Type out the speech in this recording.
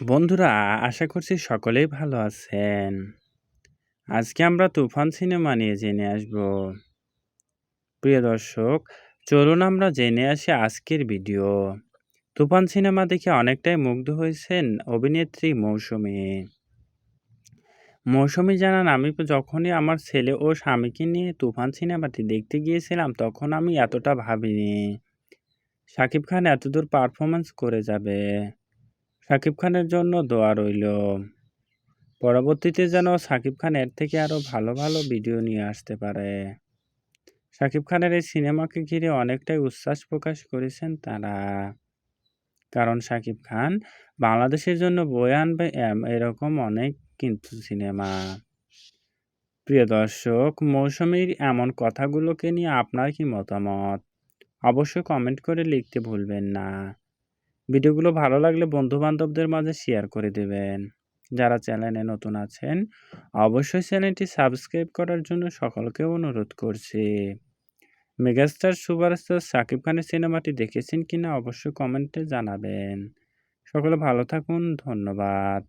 বন্ধুরা, আশা করছি সকলেই ভালো আছেন। আজকে আমরা তুফান সিনেমা নিয়ে জেনে আসব। প্রিয় দর্শক, চলুন আমরা জেনে আসি আজকের ভিডিও। তুফান সিনেমা দেখে অনেকটাই মুগ্ধ হয়েছেন অভিনেত্রী মৌসুমী। মৌসুমী জানান, আমি যখনই আমার ছেলে ও স্বামীকে নিয়ে তুফান সিনেমাটি দেখতে গিয়েছিলাম, তখন আমি এতটা ভাবিনি। শাকিব খান এতদূর পারফরমেন্স করে যাবে। শাকিব খানের জন্য দোয়া রইল। পরবর্তীতে যেন শাকিব খান এর থেকে আরও ভালো ভালো ভিডিও নিয়ে আসতে পারে। শাকিব খানের এই সিনেমাকে ঘিরে অনেকটাই উচ্ছ্বাস প্রকাশ করেছেন তারা। কারণ শাকিব খান বাংলাদেশের জন্য বয়ে আনবে এরকম অনেক কিন্তু সিনেমা। প্রিয় দর্শক, মৌসুমীর এমন কথাগুলোকে নিয়ে আপনার কি মতামত? অবশ্যই কমেন্ট করে লিখতে ভুলবেন না। ভিডিওগুলো ভালো লাগলে বন্ধুবান্ধবদের মাঝে শেয়ার করে দেবেন। যারা চ্যানেলে নতুন আছেন, অবশ্যই চ্যানেলটি সাবস্ক্রাইব করার জন্য সকলকে অনুরোধ করছি। মেগাস্টার সুপারস্টার সাকিব খানের সিনেমাটি দেখেছেন কিনা অবশ্যই কমেন্টে জানাবেন। সকলে ভালো থাকুন, ধন্যবাদ।